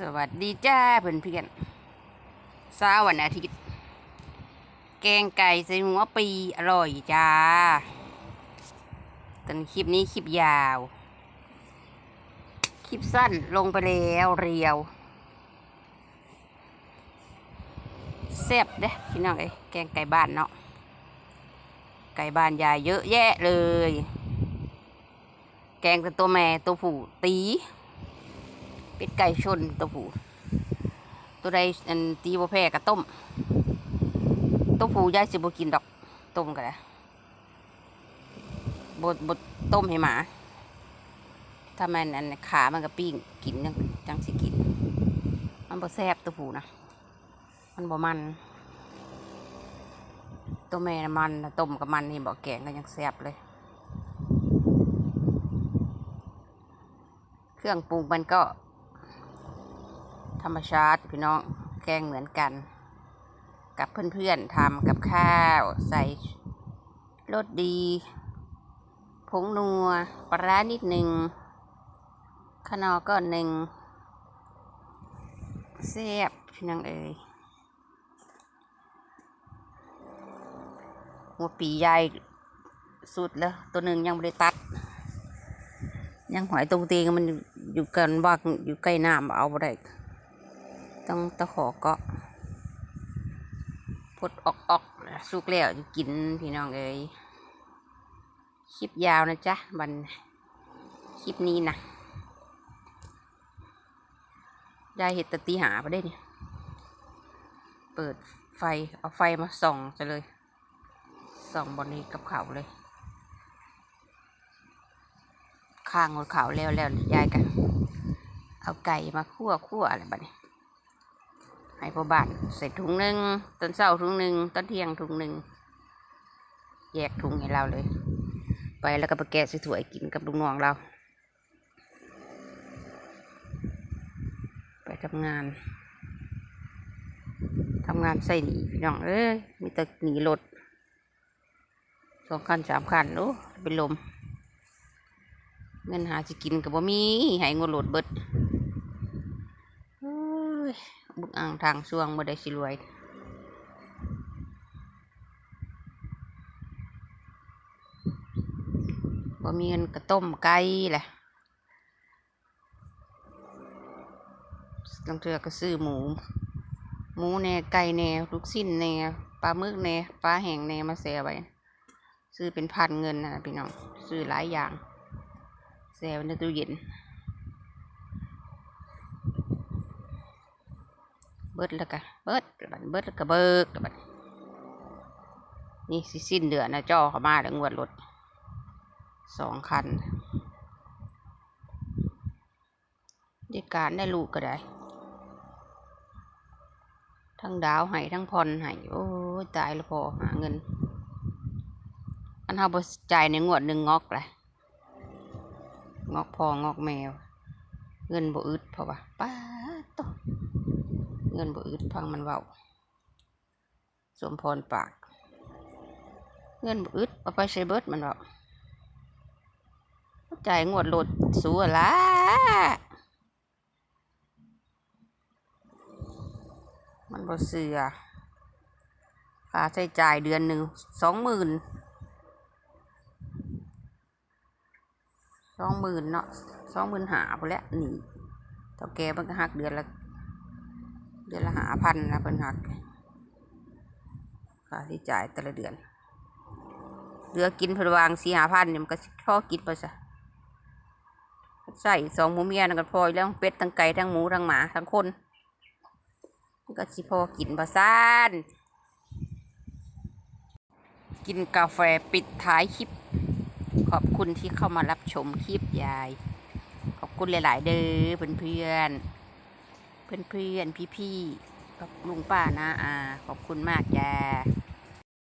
สวัสดีจ้าเพื่อนเพื่อนเช้าวันอาทิตย์ แกงไก่ใส่หัวปีอร่อยจ้าตอนคลิปนี้คลิปยาว คลิปสั้นลงไปแล้วเรียวแซ่บเด้พี่น้องเอ้แกงไก่บ้านเนาะไก่บ้านยายเยอะแยะเลย แกงแต่ตัวแม่ตัวผู้ตี เป็ดไก่ชนตัวผู้ตัวใดอันตีบ่แพ้ก็ต้มตัวผู้ยายสิบ่กินดอกต้มก็ได้บดบดต้มให้หมา ถ้ามันอันขามันก็ปิ้งกินจังจังสิกิน มันบ่แซ่บตัวผู้นะมันบ่มันตัวแม่นะมันนะต้มกับมันนี่บ่แกงก็ยังแซ่บเลย เครื่องปรุงมันก็ ธรรมชาติพี่น้องแกงเหมือนกัน กับเพื่อนๆทำกับข้าว ใส่รสดี ผงนัวปลาร้านิดหนึ่งขนอก้อนหนึ่งแซ่บพี่น้องเอ๋ยหัวปีใหญ่สุดแล้ว ตัวหนึ่งยังไม่ได้ตัด ยังหอยตรงเตียงมันอยู่กันว่าอยู่ใกล้น้ำเอาบ่ได้ ต้องตะขอเกาะพดออกออกสุกแล้วจะกินพี่น้องเอ้ยคลิปยาวนะจ๊ะบันคลิปนี้นะยายเห็ดตะตีหาไปได้เนี่ย เปิดไฟ เอาไฟมาส่องจะเลย ส่องบนนี้กับเขาเลยข้างหัวเขาแล้วแล้วยายกัน เอาไก่มาคั่วคั่วอะไรแบบนี้ ให้พ่อบ้านใส่ถุงหนึ่งตอนเช้าถุงหนึ่งตอนเที่ยงถุงหนึ่งแยกถุงให้เราเลย ไปแล้วก็ไปแกะใส่ถ้วยกินกับลุงน้องเรา ไปทำงานทำงานใส่หนีพี่น้องเอ้ยมีแต่หนีรถสองคันสามคันโอ้เป็นลม เงินหาสิกินกับบ่มีให้งวดโหลดเบิด บุกอ่างทางช่วงบ่ได้สิรวยบ่มีเงินกระต้มไก่แหละลางเทือก็ซื้อหมู หมูแน่ไก่แน่ลูกชิ้นแน่ปลาหมึกแน่ปลาแห้งแน่มาแซ่ไว้ซื้อเป็นพันเงินนะพี่น้อง ซื้อหลายอย่างแช่ไว้ในตู้เย็น เบิดแล้วก็เบิดบัดเบิดแล้วก็เบิกบัดนี่สิสิ้นเดือนนะจ่อเข้ามาแล้วงวดรถสองคันได้การได้ลูกก็ได้ ทั้งดาวให้ทั้งพรให้โอ้ตายแล้วพอหาเงิน อันเฮาบ่จ่ายในงวดหนึ่งงอกแหละงอกพองอกแมว เงินบ่อึดเพราะว่าป้าดโต เงินบ่อึดพังมันเว้าสมพรปาก เงินบ่อึดเอาไปใช้เบิดมันเว้าจ่ายงวดโหลดสูอะละมันบ่เสือค่าใช้จ่ายเดือนหนึ่งสองหมื่นสองหมื่นเนาะสองหมื่นหาพอแล้วนี่เท่าแกมันก็หักเดือนละ เดือนละหาพันนะเพิ่นหักค่าที่จ่ายแต่ละเดือนเหลือกินเพิ่นวางสี่หาพันเนี่ยมันก็สิพอกินไปซะใส่สองหมูเมียนั่นก็พออยู่แล้วเป็ดทั้งไก่ทั้งหมูทั้งหมาทั้งคนมันก็สิพอกินประซานกินกาแฟปิดท้ายคลิป ขอบคุณที่เข้ามารับชมคลิปยาย ขอบคุณหลาย ๆ เด้อเพื่อนเพื่อน เพื่อนเพื่อนพี่พี่ๆกับลุงป้านาอาขอบคุณมากจ้า